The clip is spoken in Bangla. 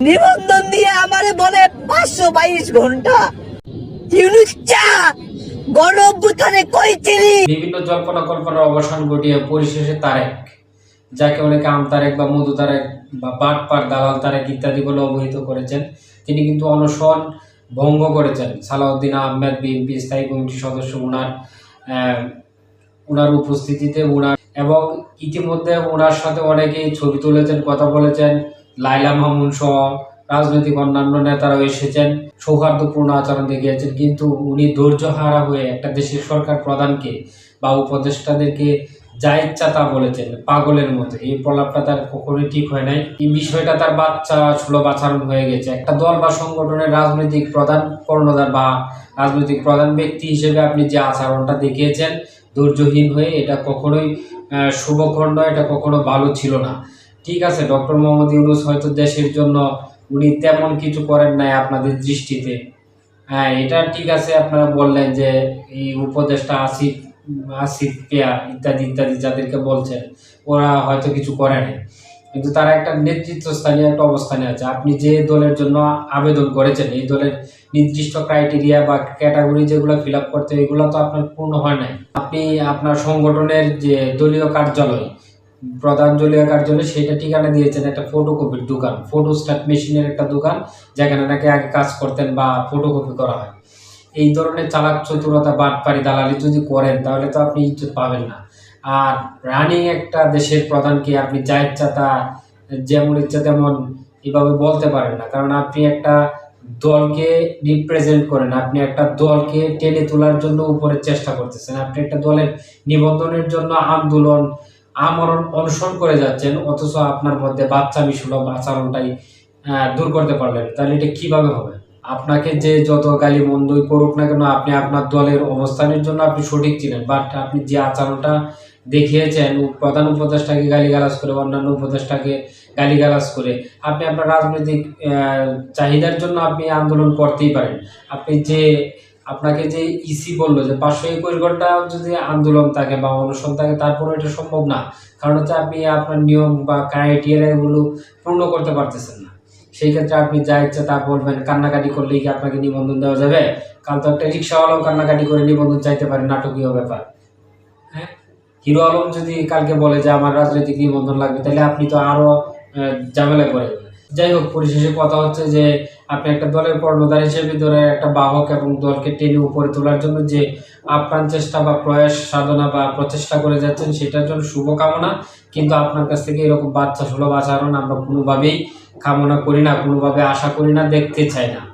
নিবন্ধন দিয়ে আমারে বলে পাঁচশো বাইশ ঘণ্টা। বিভিন্ন জল্পনা কল্পনার অবসান ঘটিয়ে পরিশেষে তারেক যাকে অনেকে আম তারেক বা মধু তারেক বা বাটপার দালাল তারেক ইত্যাদি বলে অবহিত করেছেন। তিনি কিন্তু অনশন ভঙ্গ করেছেন। সালাউদ্দিন আহমেদ বিএনপি স্থায়ী কমিটির সদস্য আহ, উনার উপস্থিতিতে উনার এবং ইতিমধ্যে ওনার সাথে অনেকেই ছবি তুলেছেন কথা বলেছেন। লাইলা মামুন সহ রাজনৈতিক অন্যান্য নেতারাও এসেছেন। সৌহার্দ্যপূর্ণ আচরণ দেখিয়েছেন। কিন্তু উনি ধৈর্য হারা হয়ে একটা দেশের সরকার প্রধানকে বা উপদেষ্টাদেরকে যা ইচ্ছা তা বলেছেন, পাগলের মতো। এই প্রলাপটা তার কখনোই ঠিক হয় নাই। এই বিষয়টা তার বাচ্চা সুলভ আচরণ হয়ে গেছে। একটা দল বা সংগঠনের রাজনৈতিক প্রধান, কর্ণধার বা রাজনৈতিক প্রধান ব্যক্তি হিসেবে আপনি যে আচরণটা দেখিয়েছেন, ধৈর্যহীন হয়ে এটা কখনোই নয়, এটা কখনো ভালো ছিল না। ঠিক আছে ডক্টর মোহাম্মদ ইউনুস হয়তো দেশের জন্য উনি তেমন কিছু করেন নাই আপনাদের দৃষ্টিতে। হ্যাঁ এটা ঠিক আছে, আপনারা বললেন যে এই উপদেশটা আসিফ আসিফ পেয়া ইত্যাদি ইত্যাদি যাদেরকে বলছেন, ওরা হয়তো কিছু করে কিন্তু তারা একটা নেতৃত্বস্থানীয় একটা অবস্থানে আছে। আপনি যে দলের জন্য আবেদন করেছেন, এই দলের নির্দিষ্ট ক্রাইটেরিয়া বা ক্যাটাগরি যেগুলো ফিল আপ করতে, এগুলো তো আপনার পূর্ণ হয় নাই। আপনি আপনার সংগঠনের যে দলীয় কার্যালয় প্রধান দলীয় কার্যালয় সেটা ঠিকানা দিয়েছেন একটা ফটোকপির দোকান ফটো স্ট্যাট মেশিনের একটা দোকান, যেখানে নাকি আগে কাজ করতেন বা ফটোকপি করা হয়। এই ধরনের চালাক চতুরতা বাটপারি দালালি যদি করেন, তাহলে তো আপনি ইজ্জত পাবেন না। আর রানিং একটা দেশের প্রধানকে আপনি যা ইচ্ছা তা যেমন ইচ্ছা তেমন এভাবে বলতে পারেন না। কারণ আপনি একটা দলকে রিপ্রেজেন্ট করেন, আপনি একটা দলকে টেনে তোলার জন্য উপরে চেষ্টা করতেছেন। আপনি একটা দলের নিবন্ধনের জন্য আন্দোলন আমরণ অনুসরণ করে যাচ্ছেন, অথচ আপনার মধ্যে বাচ্চামি সুলভ আচরণটাই দূর করতে পারলেন। তাহলে এটা কীভাবে হবে? আপনাকে যে যত গালি মন্দই করুক না কেন, আপনি আপনার দলের অবস্থানের জন্য আপনি সঠিক ছিলেন। বাট আপনি যে আচরণটা দেখিয়েছেন, প্রধান উপদেষ্টাকে গালিগালাজ করে, অন্যান্য উপদেষ্টাকে গালিগালাজ করে, আপনি আপনার রাজনৈতিক চাহিদার জন্য আপনি আন্দোলন করতেই পারেন। আপনি যে আপনাকে যে ইসি বলল যে পাঁচশো একুশ ঘণ্টা যদি আন্দোলন থাকে বা অনশন থাকে তারপরে এটা সম্ভব না। কারণ হচ্ছে আপনি আপনার নিয়ম বা ক্রাইটেরিয়া এগুলো পূর্ণ করতে পারতেছেন না। সেই ক্ষেত্রে আপনি যা ইচ্ছা তা বলবেন, কান্নাকাটি করলেই কি আপনাকে নিবন্ধন দেওয়া যাবে? কাল তো একটা রিক্সাওয়ালাও কান্নাকাটি করে নিবন্ধন চাইতে পারে, নাটকীয় ব্যাপার। হ্যাঁ? হিরো আলম যদি কালকে বলে যে আমার রাজনৈতিক নিবন্ধন লাগবে, তাহলে আপনি তো আরও ঝামেলা করে দেবেন যাই হোক, পরিশেষে কথা হচ্ছে যে আপনি একটা দলের কর্ণধার হিসেবে ধরে একটা বাহক এবং দলকে টেনে উপরে তোলার জন্য যে আপ্রাণ চেষ্টা বা প্রয়াস, সাধনা বা প্রচেষ্টা করে যাচ্ছেন সেটার জন্য শুভকামনা। কিন্তু আপনার কাছ থেকে এরকম বাচ্চা সুলভ আচরণ আমরা কোনোভাবেই কামনা করি না, কোনোভাবে আশা করি না, দেখতে চাই না।